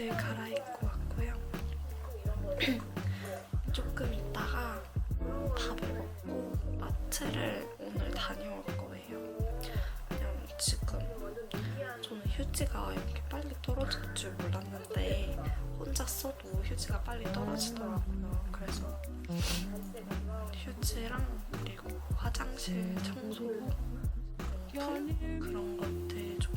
옷을 갈아입고 왔고요. 조금 있다가 밥을 먹고 마트를 오늘 다녀올 거예요. 그냥 지금 저는 휴지가 이렇게 빨리 떨어질 줄 몰랐는데 혼자 써도 휴지가 빨리 떨어지더라고요. 그래서 휴지랑 그리고 화장실 청소 그런 것들 좀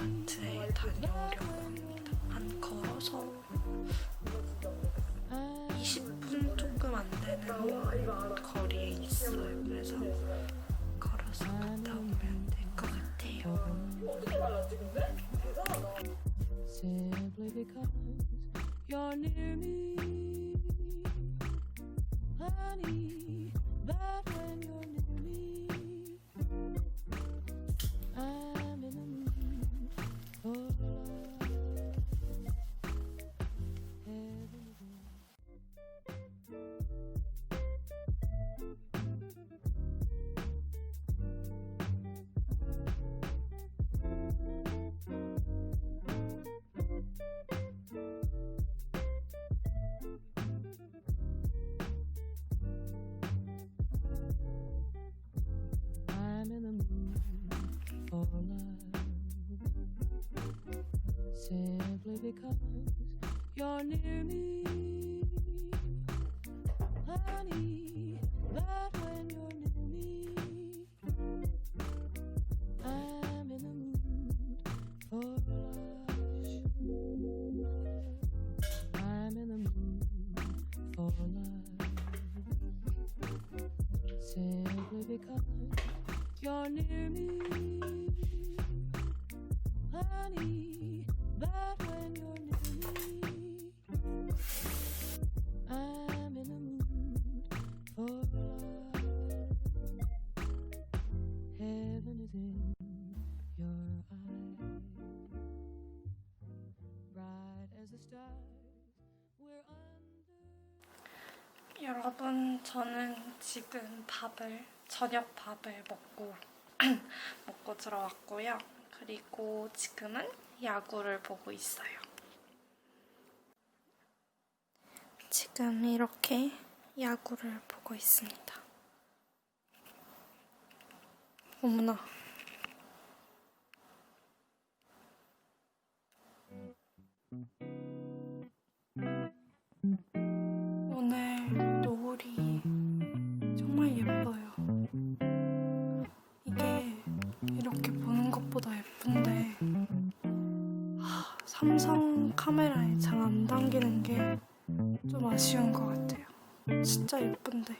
마트에 다녀오려고 합니다. 한 걸어서 20분 조금 안 되는 거리에 있어요. 그래서 걸어서 갔다 오면 될 것 같아요. Because you're near me, honey. 여러분, 저는 지금 밥을 저녁 밥을 먹고 먹고 들어왔고요. 그리고 지금은 야구를 보고 있어요. 지금 이렇게 야구를 보고 있습니다. 어머나. 삼성 카메라에 잘 안 담기는 게 좀 아쉬운 것 같아요. 진짜 예쁜데.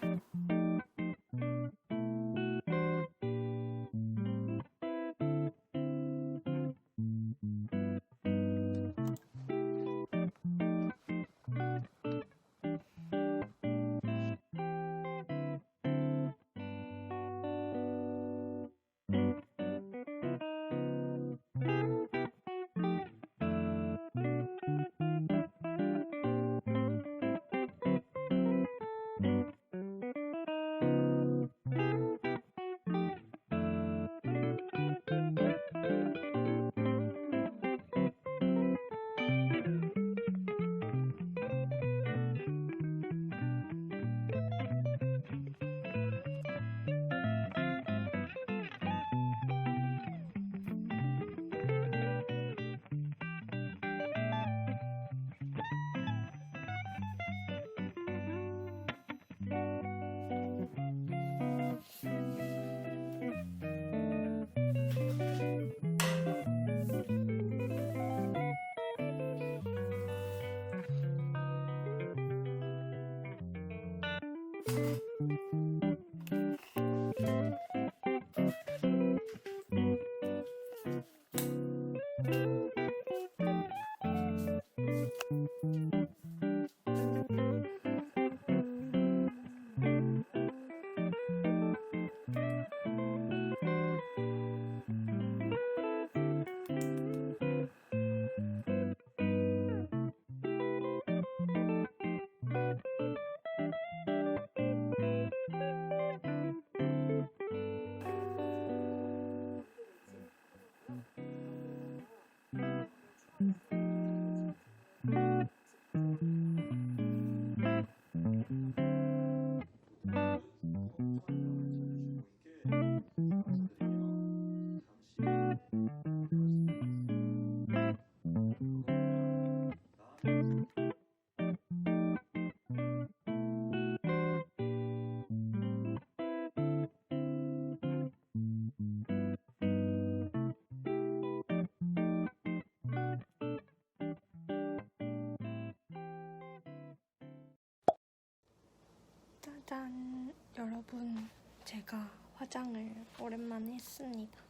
여러분, 제가 화장을 오랜만에 했습니다.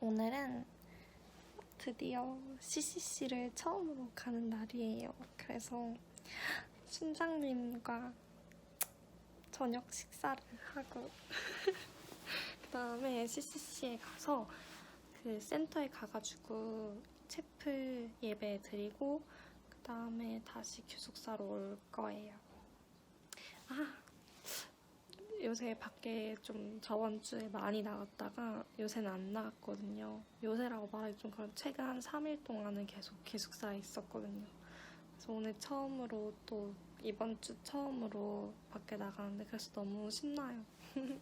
오늘은 드디어 CCC를 처음으로 가는 날이에요. 그래서 순장님과 저녁 식사를 하고 그 다음에 CCC에 가서 그 센터에 가가지고 채플 예배 드리고 그 다음에 다시 기숙사로 올 거예요. 아 요새 밖에 좀 저번 주에 많이 나갔다가 요새는 안 나갔거든요. 요새라고 말하기 좀 그런 최근 한 3일 동안은 계속 기숙사에 있었거든요. 그래서 오늘 처음으로 또 이번 주 처음으로 밖에 나가는데 그래서 너무 신나요.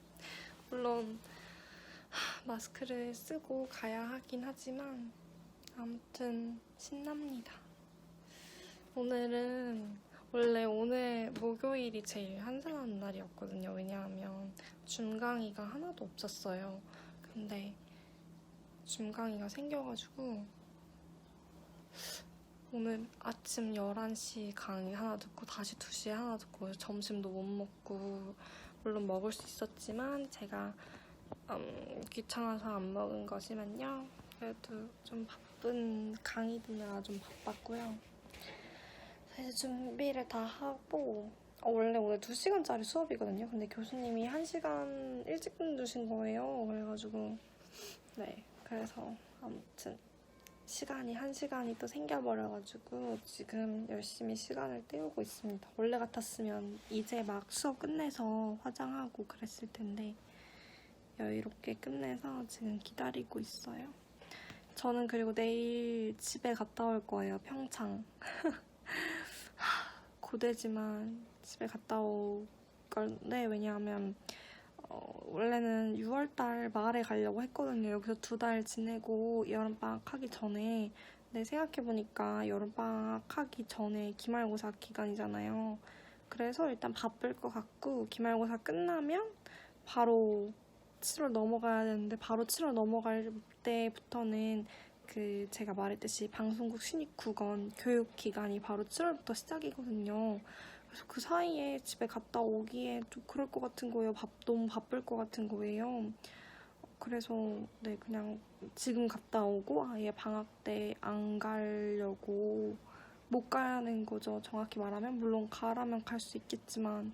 물론 하, 마스크를 쓰고 가야 하긴 하지만 아무튼 신납니다. 오늘은 원래 오늘 목요일이 제일 한산한 날이었거든요. 왜냐하면 줌강의가 하나도 없었어요. 근데 줌강의가 생겨가지고 오늘 아침 11시 강의 하나 듣고 다시 2시에 하나 듣고 점심도 못 먹고 물론 먹을 수 있었지만 제가 음, 귀찮아서 안 먹은 거지만요. 그래도 좀 바쁜 강의 듣느라 좀 바빴고요. 그래서 준비를 다 하고 어, 원래 오늘 2시간짜리 수업이거든요. 근데 교수님이 1시간 일찍 주신 거예요. 그래가지고 네 그래서 아무튼 시간이 1시간이 또 생겨버려가지고 지금 열심히 시간을 때우고 있습니다. 원래 같았으면 이제 막 수업 끝내서 화장하고 그랬을 텐데 여유롭게 끝내서 지금 기다리고 있어요. 저는 그리고 내일 집에 갔다 올 거예요. 평창. 고되지만 집에 갔다 올 건데 왜냐하면 어, 원래는 6월달 말에 가려고 했거든요. 여기서 두 달 지내고 여름방학 하기 전에 근데 생각해보니까 여름방학 하기 전에 기말고사 기간이잖아요. 그래서 일단 바쁠 것 같고 기말고사 끝나면 바로 7월 넘어가야 되는데 바로 7월 넘어갈 때부터는 그 제가 말했듯이 방송국 신입 국원 교육 기간이 바로 7월부터 시작이거든요. 그래서 그 사이에 집에 갔다 오기에 좀 그럴 것 같은 거예요. 밥 너무 바쁠 것 같은 거예요. 그래서 네 그냥 지금 갔다 오고 아예 방학 때 안 가려고 못 가는 거죠. 정확히 말하면 물론 가라면 갈 수 있겠지만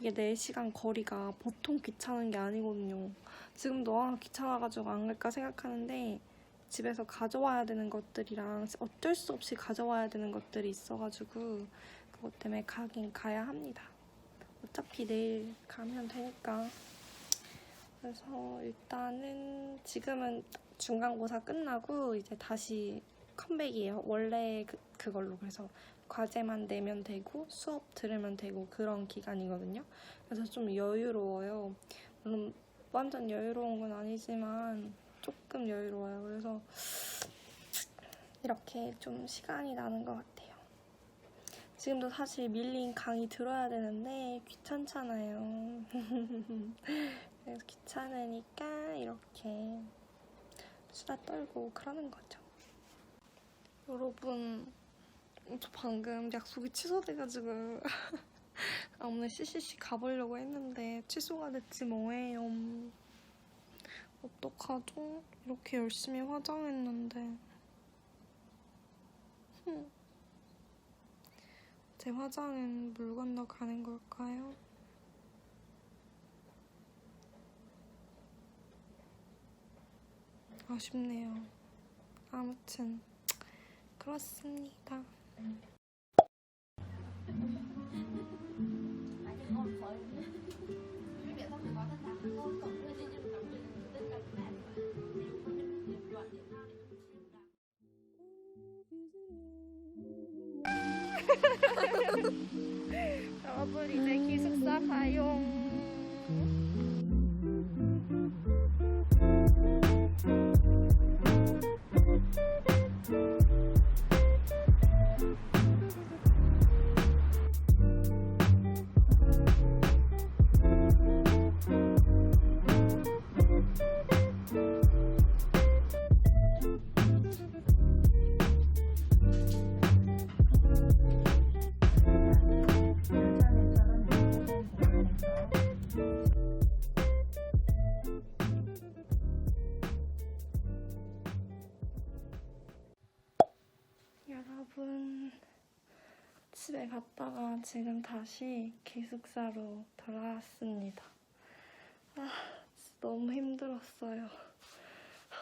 이게 4시간 거리가 보통 귀찮은 게 아니거든요. 지금도 아 귀찮아가지고 안 갈까 생각하는데 집에서 가져와야 되는 것들이랑 어쩔 수 없이 가져와야 되는 것들이 있어가지고 그것 때문에 가긴 가야 합니다. 어차피 내일 가면 되니까. 그래서 일단은 지금은 중간고사 끝나고 이제 다시 컴백이에요. 원래 그, 그걸로. 그래서 과제만 내면 되고 수업 들으면 되고 그런 기간이거든요. 그래서 좀 여유로워요. 물론 완전 여유로운 건 아니지만 조금 여유로워요. 그래서 이렇게 좀 시간이 나는 것 같아요. 지금도 사실 밀린 강의 들어야 되는데 귀찮잖아요. 그래서 귀찮으니까 이렇게 수다 떨고 그러는 거죠. 여러분, 저 방금 약속이 취소돼가지고 아, 오늘 CCC 가보려고 했는데 취소가 됐지 뭐예요. 어떡하죠? 이렇게 열심히 화장했는데. 흠. 제 화장은 물 건너 가는 걸까요? 아쉽네요. 아무튼 그렇습니다. 이제 기숙사 가용. 지금 다시 기숙사로 돌아왔습니다. 아, 너무 힘들었어요.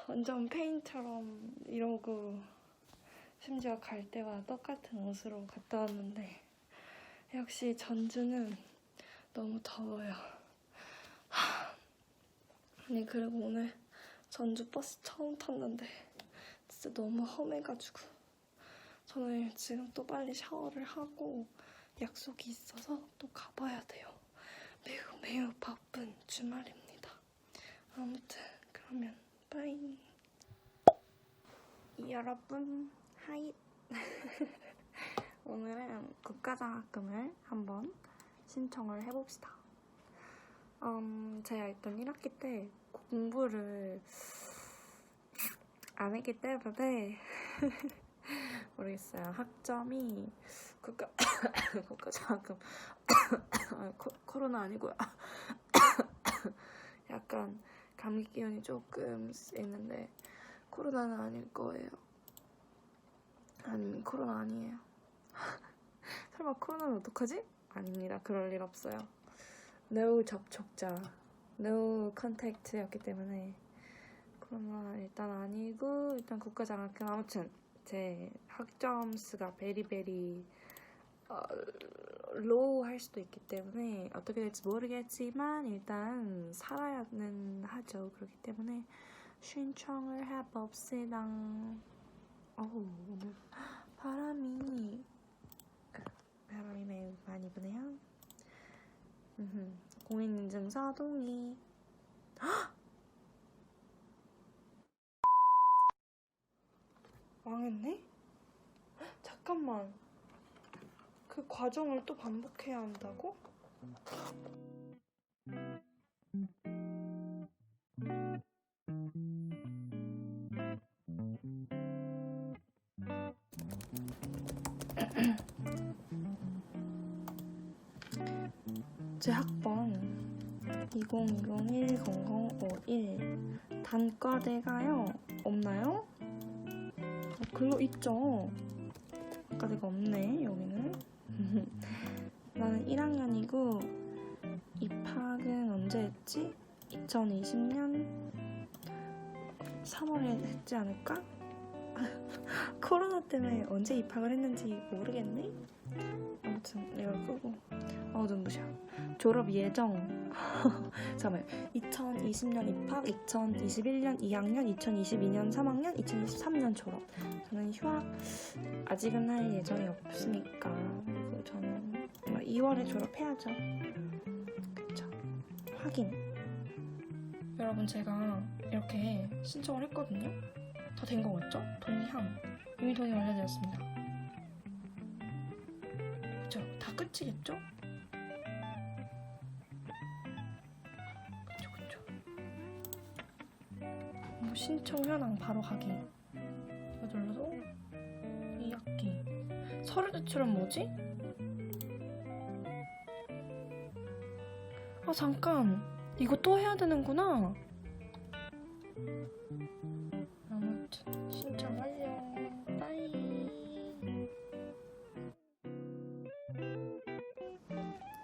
완전 페인처럼 이러고 심지어 갈 때와 똑같은 옷으로 갔다 왔는데 역시 전주는 너무 더워요. 하, 아니 그리고 오늘 전주 버스 처음 탔는데 진짜 너무 험해가지고 저는 지금 또 빨리 샤워를 하고 약속이 있어서 또 가봐야 돼요. 매우 매우 바쁜 주말입니다. 아무튼 그러면 빠이. 여러분 하이. 오늘은 국가장학금을 한번 신청을 해봅시다. 음, 제가 일단 1학기 때 공부를 안 했기 때문에 모르겠어요. 학점이 국가장학금 아, 코, 코로나 아니고요. 약간 감기 기운이 조금 있는데 코로나는 아닐 거예요. 아니면 코로나 아니에요. 설마 코로나는 어떡하지? 아닙니다. 그럴 일 없어요. No 접촉자, no contact였기 때문에 코로나 일단 아니고 일단 국가장학금 아무튼 제 학점 수가 베리베리 어, 로우 할 수도 있기 때문에 어떻게 될지 모르겠지만 일단 살아야는 하죠. 그렇기 때문에 신청을 해봅시다. 어우 오늘 바람이 바람이 매우 많이 부네요. 음흠. 공인인증 서 동의. 망했네? 잠깐만. 그 과정을 또 반복해야 한다고? 제 학번 2020-10051 단과대가요 없나요? 어, 글로 있죠. 단과대가 없네 여기는. 나는 1학년이고 입학은 언제 했지? 2020년 3월에 했지 않을까? 코로나 때문에 언제 입학을 했는지 모르겠네. 아무튼 이걸 끄고 어 눈부셔. 졸업 예정. 잠깐만. 2020년 입학, 2021년 2학년, 2022년 3학년, 2023년 졸업. 저는 휴학 아직은 할 예정이 없으니까 저는 2월에 졸업해야죠. 그쵸. 확인. 여러분 제가 이렇게 신청을 했거든요. 다 된거 같죠? 동의함. 이미 동의 완료되었습니다. 그쵸? 다 끝이겠죠? 그쵸 그쵸. 뭐 신청 현황 바로 가기. 이거 눌러서 2학기. 서류 제출은 뭐지? 아 잠깐 이거 또 해야 되는구나. 아무튼 신청 완료. 빠이.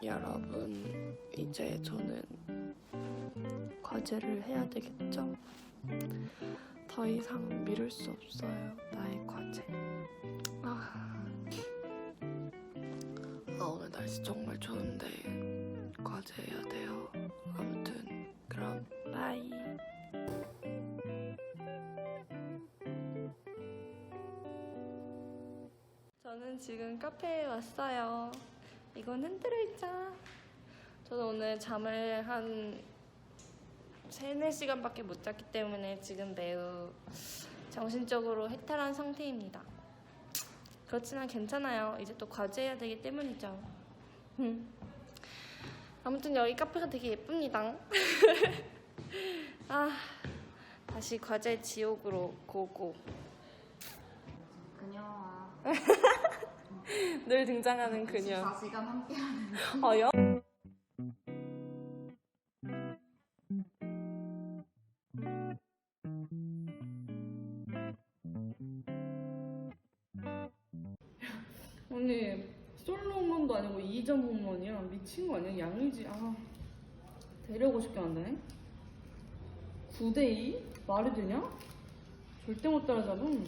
여러분 이제 저는 과제를 해야 되겠죠? 더 이상 미룰 수 없어요 나의 과제. 아, 아 오늘 날씨 정말 좋은데 과제해야 돼요. 아무튼 그럼 바이. 저는 지금 카페에 왔어요. 이건 흔들을자. 저는 오늘 잠을 한 3, 4시간밖에 못 잤기 때문에 지금 매우 정신적으로 해탈한 상태입니다. 그렇지만 괜찮아요. 이제 또 과제해야 되기 때문이죠. 아무튼 여기 카페가 되게 예쁩니다. 아, 다시 과제 지옥으로 고고. 그녀와 늘 등장하는 그녀. 24시간 함께하는? 아니 솔로몬 홈런도 아니고 2점 홈런이야. 미친 거 아니야? 양의지. 아. 데려오고 싶게 만드네. 9대2? 말이 되냐? 절대 못 따라잡음.